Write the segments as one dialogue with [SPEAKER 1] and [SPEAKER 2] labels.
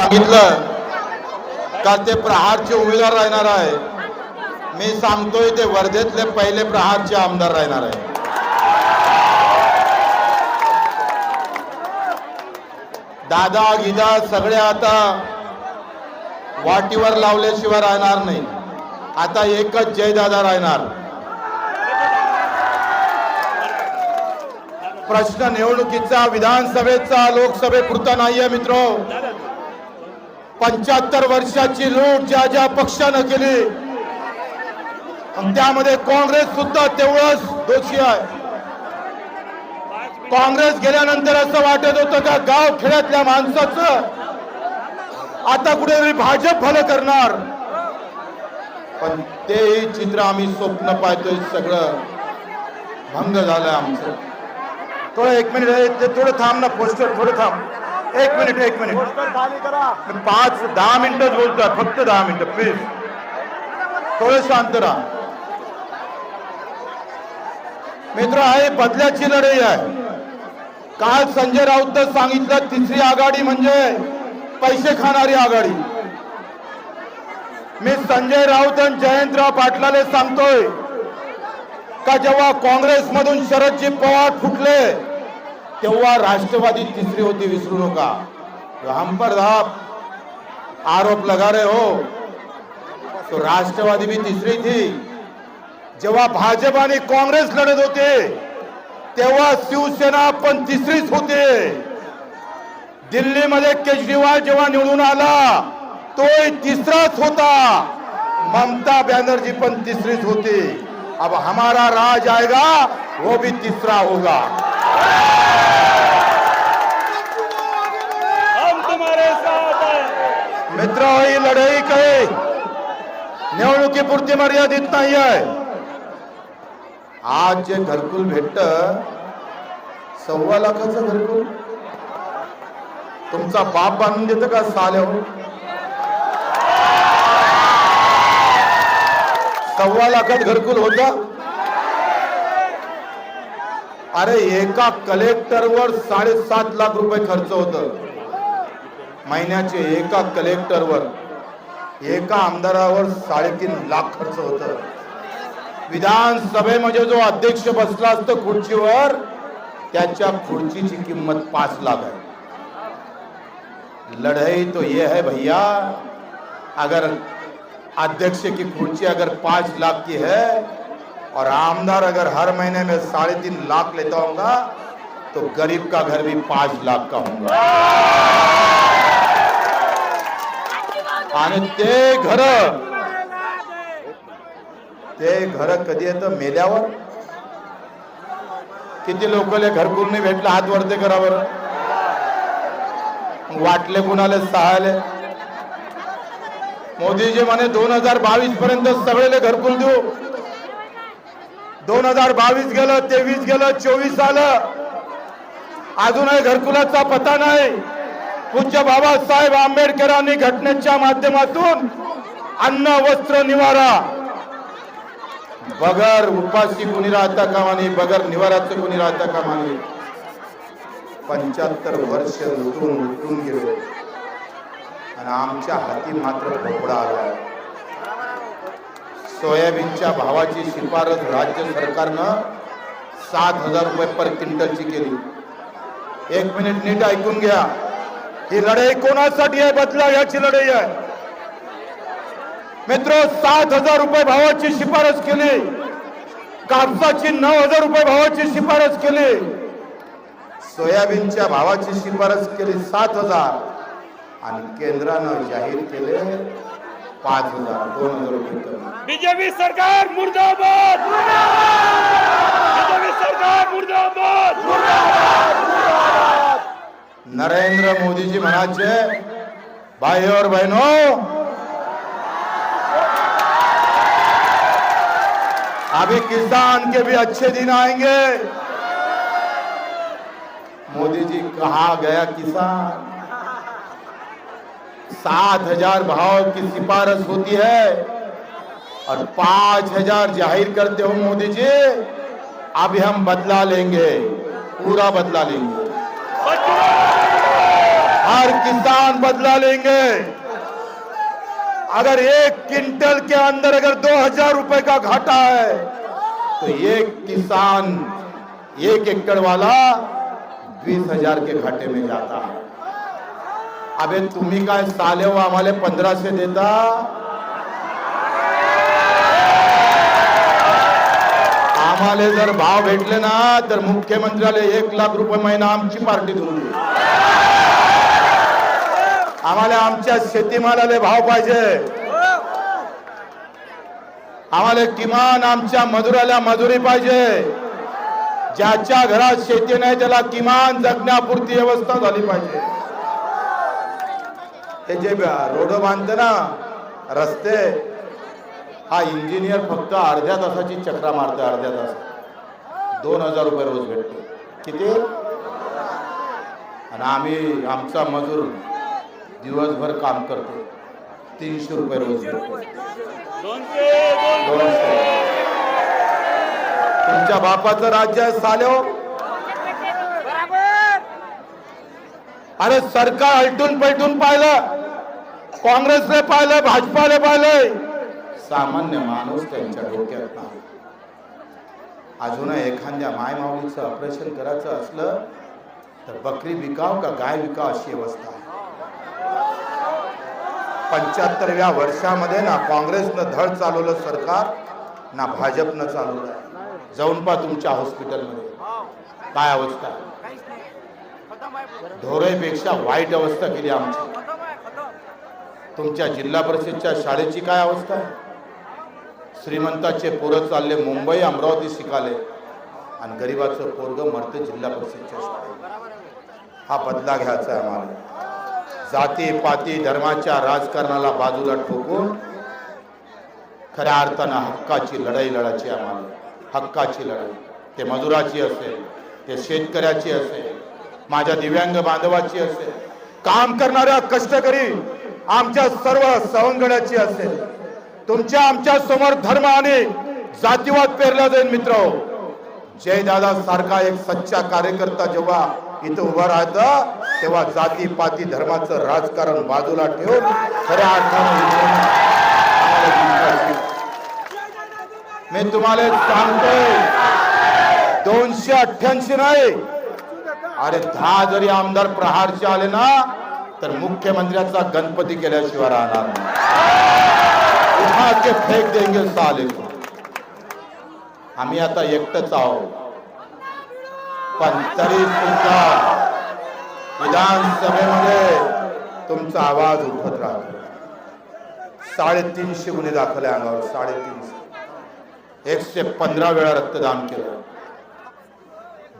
[SPEAKER 1] सांगितलं का ते प्रहारचे उमेदवार राहणार आहे? मी सांगतोय ते वर्धेतले पहिले प्रहारचे आमदार राहणार आहे. दादा गिदा सगळे आता वाटीवर लावल्याशिवाय राहणार नाही. आता एकच जयदादा राहणार. प्रश्न निवडणुकीचा विधानसभेचा लोकसभेपुरता नाहीये मित्र. पंच्याहत्तर वर्षाची लूट ज्या ज्या पक्षानं केली त्यामध्ये काँग्रेस सुद्धा तेवढंच दोषी आहे. काँग्रेस गेल्यानंतर असं वाटत होतं का गाव खेड्यातल्या माणसाचं आता कुठेतरी भाजप भलं करणार. पण तेही चित्र आम्ही स्वप्न पाहतोय सगळं. भंग झालं आमचं. थोडं एक मिनिट ते थोडं थांब ना पोस्टर थोडं थांब. एक मिनिट एक मिनिट. मी पाच दहा मिनिटच बोलतोय फक्त दहा मिनिटं प्लीज थोडं शांत राहा. मित्र आहे बदल्याची लढाई आहे. काल संजय राऊत सांगितलं तिसरी आघाडी म्हणजे पैसे खाणारी आघाडी. मी संजय राऊत आणि जयंतराव पाटलाले सांगतोय का जेव्हा काँग्रेसमधून शरदजी पवार फुटले तेव्हा राष्ट्रवादी तिसरी होती विसरू नका. हम पर आप आरोप लगा रहे हो. तो राष्ट्रवादी भी तीसरी थी. जेव्हा भाजप आणि काँग्रेस लढत होते तेव्हा शिवसेना पण तिसरीच होते. दिल्लीमध्ये केजरीवाल जेव्हा निवडून आला तोही तिसराच होता. ममता बॅनर्जी पण तिसरीच होती. अब हमारा राज आएगा वो भी तिसरा होगा.
[SPEAKER 2] हम तुम्हारे साथ हैं।
[SPEAKER 1] मित्र ही लढाई काही निवडणुकीपुरती मर्यादित नाही आहे आज जे घरकुल भेटत सव्वा लाखाचं घरकुल। तुमचा बाप बांधून देतं का साल्या हो? सव्वा लाखात घरकुल होता? अरे एका कलेक्टरवर साडेसात लाख रुपये खर्च होतं. महिन्याचे एका कलेक्टरवर एका आमदारावर साडेतीन लाख खर्च होत. विधानसभेमध्ये जो अध्यक्ष बसला असतो खुर्चीवर त्याच्या खुर्चीची किंमत पाच लाख है लढाई तो ये है भैया. अगर अध्यक्ष की खुर्ची अगर पांच लाख की है और आमदार अगर हर महीने में साढ़े तीन लाख लेता होगा तो गरीब का घर भी पांच लाख का होगा। आणि ते घर। ते घर कधी येतं? मेल्यावर? किती लोकले घरकुरणी नाही भेटलं हात वरते करा वाटले कुणाले? सहाले मोदीजी म्हणे दोन हजार बावीस पर्यंत सगळेले घरकुल देऊ. दोन हजार बावीस गेलं तेवीस गेलं चोवीस आलं अजूनही घरकुलाचा पता नाही. पूज्य बाबासाहेब आंबेडकरांनी घटनेच्या माध्यमातून अन्न वस्त्र निवारा. बगर उपाशी कुणी राहता कामा बगर निवाराचं कुणी राहता कामा पंच्याहत्तर वर्ष लुटून लुटून गेलो. आणि आमच्या हाती मात्र भोपळा आला. सोयाबीनच्या भावाची शिफारस राज्य सरकारनं सात हजार रुपये पर क्विंटलची केली. एक मिनिट नीट ऐकून घ्या. ही लढाई कोणासाठी आहे? बदला याची लढाई आहे. मित्र सात हजार रुपये भावाची शिफारस केली. कापसाची नऊ हजार रुपये भावाची शिफारस केली. सोयाबीनच्या भावाची शिफारस केली सात हजार. आणि केंद्रानं जाहीर केले पाच हज़ार दोन हज़ार रुपये
[SPEAKER 2] बीजेपी सरकार मुर्दाबाद। बीजेपी सरकार मुर्दाबाद।
[SPEAKER 1] नरेंद्र मोदी जी म्हणाचे भाई और बहनों अभी किसान के भी अच्छे दिन आएँगे। मोदी जी कहा गया किसान? सात हज़ार भाव की सिफारिश होती है और पाँच हज़ार ज़ाहिर करते हो मोदी जी, अभी हम बदला लेंगे, पूरा बदला लेंगे। हर किसान बदला लेंगे। अगर एक क्विंटल के अंदर अगर दो हज़ार रुपए का घाटा है तो एक किसान एक एकड़ वाला बीस हज़ार के घाटे में जाता है। अबे तुम्ही काय साले हो आम्हाला पंधराशे देता? आम्हाला जर भाव भेटले ना तर मुख्यमंत्र्याला एक लाख रुपये महिना आमची पार्टी देऊन आम्हाला आमच्या शेतीमालाले भाव पाहिजे. आम्हाला किमान आमच्या मजुराला मजुरी पाहिजे. ज्याच्या घरात शेती नाही त्याला किमान जगण्यापुरती व्यवस्था झाली पाहिजे. हे जे रोड बांधते ना रस्ते हा इंजिनियर फक्त अर्ध्या तासाची चक्रा मारतो अर्ध्या तास. दोन हजार रुपये रोज भेटतो. किती? आणि आम्ही आमचा मजूर दिवसभर काम करतो. तीनशे रुपये रोज भेटतो. तुमच्या बापाचं राज्य आहे साल्यो अरे सरकार अलटून पलटून पाहिलं. काँग्रेसने पाहिलं भाजपाने पाहिलंय. सामान्य माणूस त्यांच्या डोक्यात नाही. अजून एखाद्या मायमाऊलीचं ऑपरेशन करायचं असलं तर बकरी विकाव का गाय विकाव अशी अवस्था आहे. पंच्याहत्तरव्या वर्षामध्ये ना काँग्रेसनं धड चालवलं सरकार ना भाजपनं चालवलं. जाऊन पहा तुमच्या हॉस्पिटलमध्ये. काय अवस्था धोरेपेक्षा वाईट अवस्था केली आमची. तुमच्या जिल्हा परिषदच्या शाळेची काय अवस्था आहे? श्रीमंताचे पोरं चालले मुंबई अमरावती शिकाले. आणि गरीबाचं पोरग मरते जिल्हा परिषदच्या शाळेत. हा बदला घ्यायचा आहे आम्हाला. जाती पाती धर्माच्या राजकारणाला बाजूला ठोकून खऱ्या अर्थानं हक्काची लढाई लढायची आहे आम्हाला. हक्काची लढाई. ते मजुराची असेल ते शेतकऱ्याची असेल माझ्या दिव्यांग बांधवाची असेल. काम करणाऱ्या कष्टकरी आमच्या सर्व सवंगड्याची असेल. तुमच्या आमच्यासमोर धर्म आणि जातीवाद पेरला जाईल मित्र. जयदादा सारखा एक सच्चा कार्यकर्ता जेव्हा इथं उभा राहता तेव्हा जाती पाती धर्माचं राजकारण बाजूला ठेवून खऱ्या अर्थाने मी तुम्हाला सांगतोय. दोनशे अठ्ठ्याऐंशी नाही. अरे दहा जरी आमदार प्रहारचे आले ना तर मुख्यमंत्र्याचा गणपती केल्याशिवाय राहणार नाही. फेक देंगे साले. आम्ही आता एकटच आहोत. पण तरी सुद्धा विधानसभेमध्ये तुमचा आवाज उठत राहतो. साडेतीनशे गुन्हे दाखल आहे अंगावर साडेतीनशे. एकशे पंधरा वेळा रक्तदान केलं.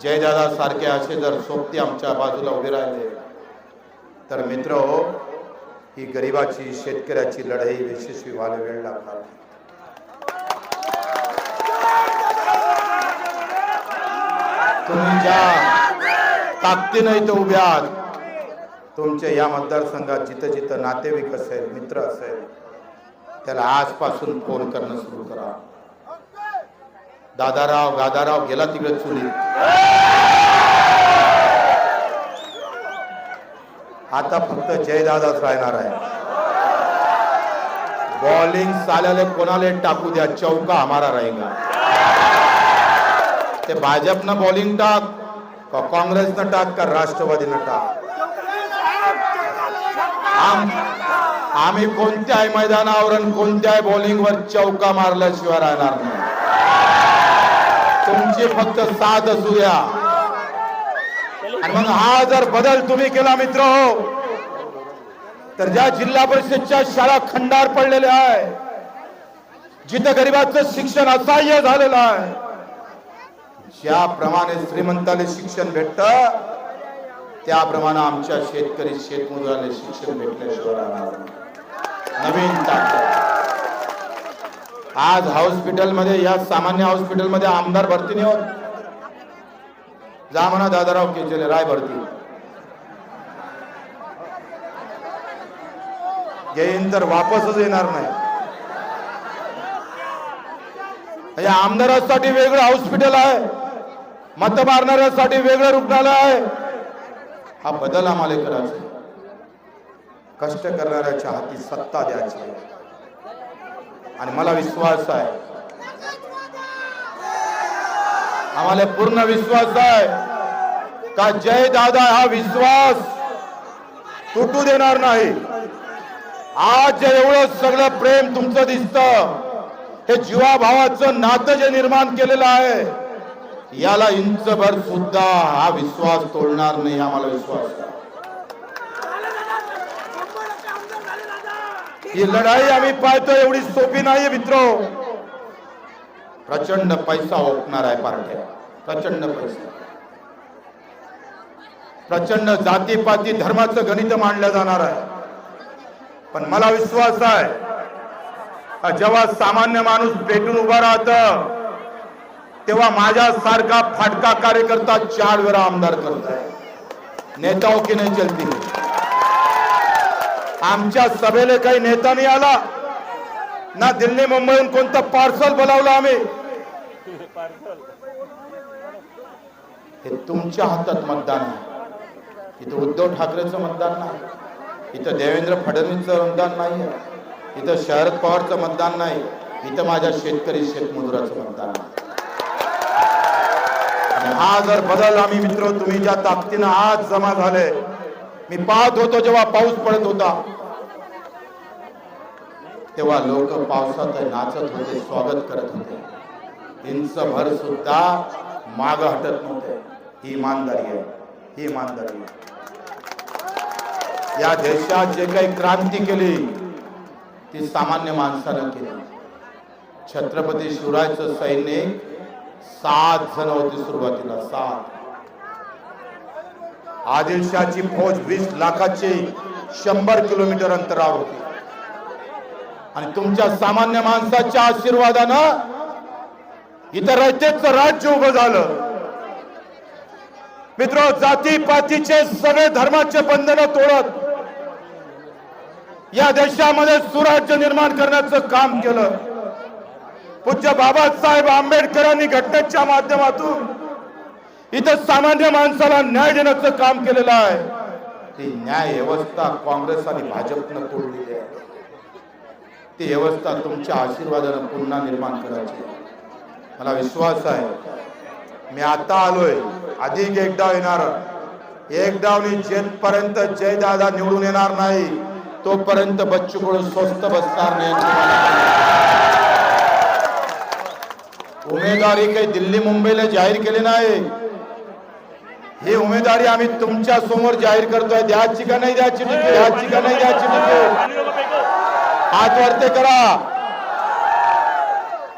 [SPEAKER 1] जयदादा सारखे असे जर सोबती आमच्या बाजूला उभे राहिले तर मित्र हो ही गरिबाची शेतकऱ्याची लढाई यशस्वी व्हायला वेळ लागणार तुम्ही ज्या ताकदीनं इथं उभ्या आहात. तुमच्या या मतदारसंघात जिथं जिथं नातेवाईक असेल मित्र असेल त्याला आजपासून फोन करणं सुरू करा. दादाराव गादाराव गेला तिकडे चुली आता फक्त जयदादाच राहणार आहे. बॉलिंग साल्याले कोणाला टाकू द्या चौका हमारा राहिला. ते भाजपनं बॉलिंग टाक का काँग्रेसनं टाक का राष्ट्रवादीनं टाक? आम आम्ही कोणत्याही मैदानावर आणि कोणत्याही बॉलिंगवर चौका मारल्याशिवाय राहणार नाही. तुमची फक्त साथ असू द्या. आणि मग हा जर बदल तुम्ही केला मित्र हो तर ज्या जिल्हा परिषदच्या शाळा खंडार पडलेल्या आहे जिथं गरिबाचं शिक्षण असह्य झालेलं आहे ज्याप्रमाणे श्रीमंताले शिक्षण भेटत त्याप्रमाणे आमच्या शेतकरी शेतमजुराले शिक्षण भेटल्याशिवाय नवीन ताकद आज हॉस्पिटलमध्ये या सामान्य हॉस्पिटलमध्ये आमदार भरती नाही होत. जा म्हणा दादाराव केचले राय भरती. येईन तर वापसच येणार नाही. या आमदारासाठी वेगळं हॉस्पिटल आहे. मत मारणाऱ्यासाठी वेगळं रुग्णालय आहे. हा बदल आम्हाला करायचा कष्ट करणाऱ्याच्या हाती सत्ता द्यायची आणि मला विश्वास आहे. आम्हाला पूर्ण विश्वास आहे. का जय दादा हा विश्वास तुटू देणार नाही. आज जे एवढं सगळं प्रेम तुमचं दिसतं. हे जीवाभावाचं नातं जे निर्माण केलेलं आहे याला इंचभर सुद्धा हा विश्वास तोडणार नाही आम्हाला विश्वास. ही लढाई आम्ही पाहतोय एवढी सोपी नाही मित्र. प्रचंड पैसा ओकणार आहे पार्ट्या. प्रचंड पैसा. प्रचंड जातीपाती धर्माचं गणित मांडलं जाणार आहे. पण मला विश्वास आहे जेव्हा सामान्य माणूस पेटून उभा राहत तेव्हा माझ्यासारखा फाटका कार्यकर्ता चार वेळा आमदार करत. नेताओं की नाही चलती. आमच्या सभेला काही नेता नाही आला. ना दिल्ली मुंबईहून कोणतं पार्सल बोलावलं आम्ही. हे तुमच्या हातात मतदान आहे. इथं उद्धव ठाकरेचं मतदान नाही. इथं देवेंद्र फडणवीसचं मतदान नाही. इथं शरद पवारचं मतदान नाही. इथं माझ्या शेतकरी शेतमजुराचं मतदान आहे हा जर बदल आम्ही मित्र तुम्ही ज्या ताकदीनं आज जमा झाले मी पाहत होतो जेव्हा पाऊस पडत होता. तेव्हा लोक पावसात नाचत होते स्वागत करत होते. इंच भर सुद्धा माग हटत नव्हते. ही इमानदारी आहे. ही इमानदारी या देशात जे काही क्रांती केली ती सामान्य माणसानं केली. छत्रपती शिवरायचं सैनिक सात जण होती सुरुवातीला सात. आदिलशाची फौज वीस लाखाची शंभर किलोमीटर अंतरावर होती. आणि तुमच्या सामान्य माणसाच्या आशीर्वादानं इतर राज्याचं राज्य उभं झालं. मित्र जाती पातीचे सगळे धर्माचे बंधन तोडत या देशामध्ये सुराज्य निर्माण करण्याचं काम केलं. पूज्य बाबासाहेब आंबेडकरांनी घटनेच्या माध्यमातून इथं सामान्य माणसाला न्याय देण्याचं काम केलेलं आहे. ती न्याय व्यवस्था काँग्रेस आणि भाजपनं तोडलेली आहे. ती व्यवस्था तुमच्या आशीर्वादानं पुन्हा निर्माण करायची. मला विश्वास आहे. मी आता आलोय. अधिक एकदा येणार एक डावनी जेथपर्यंत जयदादा निवडून येणार नाही तोपर्यंत बच्चू कडू स्वस्त बसणार नाही. उमेदवारी काही दिल्ली मुंबईला जाहीर केली नाही. ही उमेदवारी आम्ही तुमच्यासमोर जाहीर करतोय. द्याची का नाही द्यायची द्याची का नाही द्याची हात वरते करा.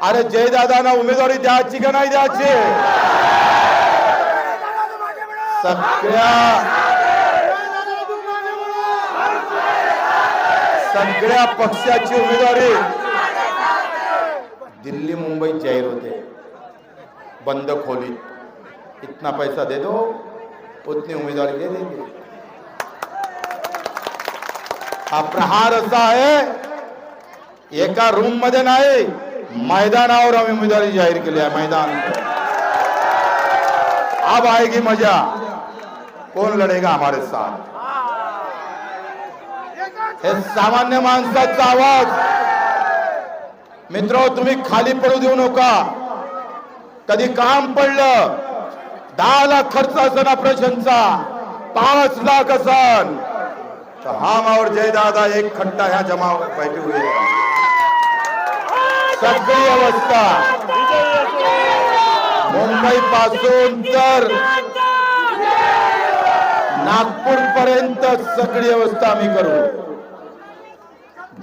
[SPEAKER 1] अरे जयदादांना उमेदवारी द्यायची का नाही द्यायची? सगळ्या सगळ्या पक्षाची उमेदवारी. दिल्ली मुंबईत जाहीर होते. बंद खोलीत. इतना पैसा दे दो उतनी उमेदवारी दे देंगे. हा प्रहार असा आहे एका रूममध्ये नाही मैदानावर आम्ही उमेदवारी जाहीर केली आहे मैदान. अब आएगी मजा. कोण लढेगा हमारे साथ? हे सामान्य माणसाचा आवाज. मित्र तुम्ही खाली पडू देऊ नका. कधी काम पडलं दहा लाख खर्च असेल ऑपरेशनचा पाच लाख असन. तर हम जय दादा एक खट्टा ह्या जमा बैठे हुए. सगळी अवस्था मुंबई पासून तर नागपूर पर्यंत सगळी अवस्था आम्ही करू.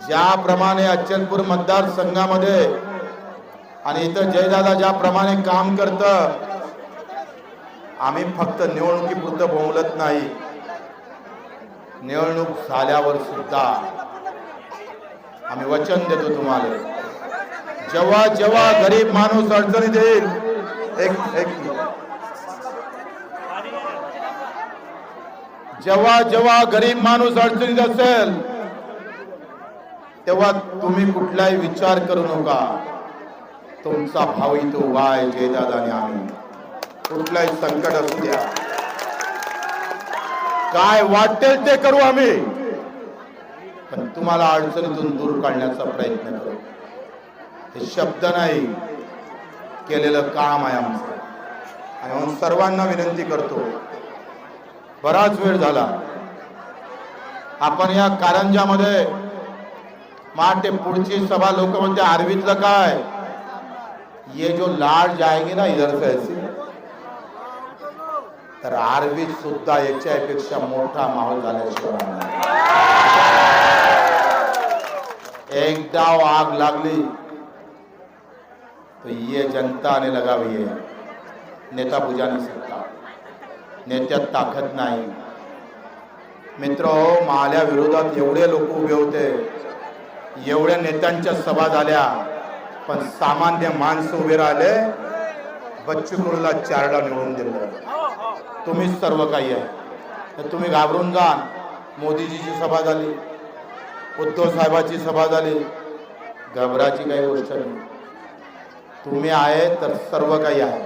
[SPEAKER 1] ज्याप्रमाणे अचलपूर मतदारसंघामध्ये आणि इथं जयदादा ज्याप्रमाणे काम करत आम्ही फक्त निवडणुकीपुरतं बोलत नाही. निवडणूक झाल्यावर सुद्धा आम्ही वचन देतो तुम्हाला. जेव्हा जेव्हा गरीब माणूस अडचणीत येईल एक एक. जेव्हा जेव्हा गरीब माणूस अडचणीत असेल तेव्हा तुम्ही कुठलाही विचार करू नका. तुमचा भाऊ इथं उभा आहे जयदादा आम्ही. कुठलाही संकट असू द्या. काय वाटेल ते करू आम्ही. पण तुम्हाला अडचणीतून दूर काढण्याचा प्रयत्न करू. हे शब्द नाही. केलेलं काम आहे आमचं. आणि म्हणून सर्वांना विनंती करतो. बराच वेळ झाला. आपण या कारंजामध्ये माटे पुढची सभा लोक म्हणते आरवीतलं काय? ये जो लाड जाएगी ना इधर से ऐसी. तर आरवीत सुद्धा याच्यापेक्षा मोठा माहोल झाल्याशिवाय. एकदा आग लागली तो ये जनता आने लगा हुई है। नेता बुझा नहीं सकता। नेत्यात ताकद नाही। मित्र माल्या विरोधात एवढे लोक उभे होते एवढ्या नेत्यांच्या सभा झाल्या पण सामान्य माणसं उभे राहिले बच्चू कडूला चारडा निवडून दिलं. तुम्हीच सर्व काही आहे. तर तुम्ही घाबरून जा. मोदीजीची सभा झाली उद्धव साहेबाची सभा झाली. घबराची काही गोष्ट नाही. तुम्ही आहे तर सर्व काही आहे.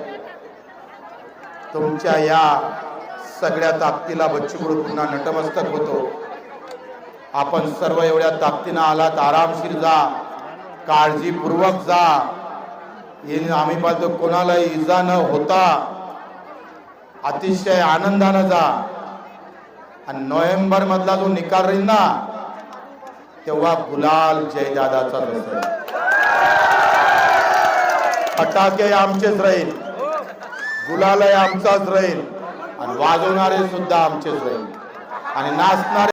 [SPEAKER 1] तुमच्या या सगळ्या ताकदीला बच्चूकडू पुन्हा नटमस्तक होतो. आपण सर्व एवढ्या ताकदीनं आलात आरामशीर जा काळजीपूर्वक जा. आम्ही पाहतो कोणाला इजा न होता अतिशय आनंदानं जा. आणि नोव्हेंबर मधला जो निकाल राहील ना तेव्हा गुलाल जयदादाचा असेल फटाके आमचेच राहील. गुलालय आमचाच राहील. आणि वाजवणारे सुद्धा आमचेच राहील. आणि नाचणारे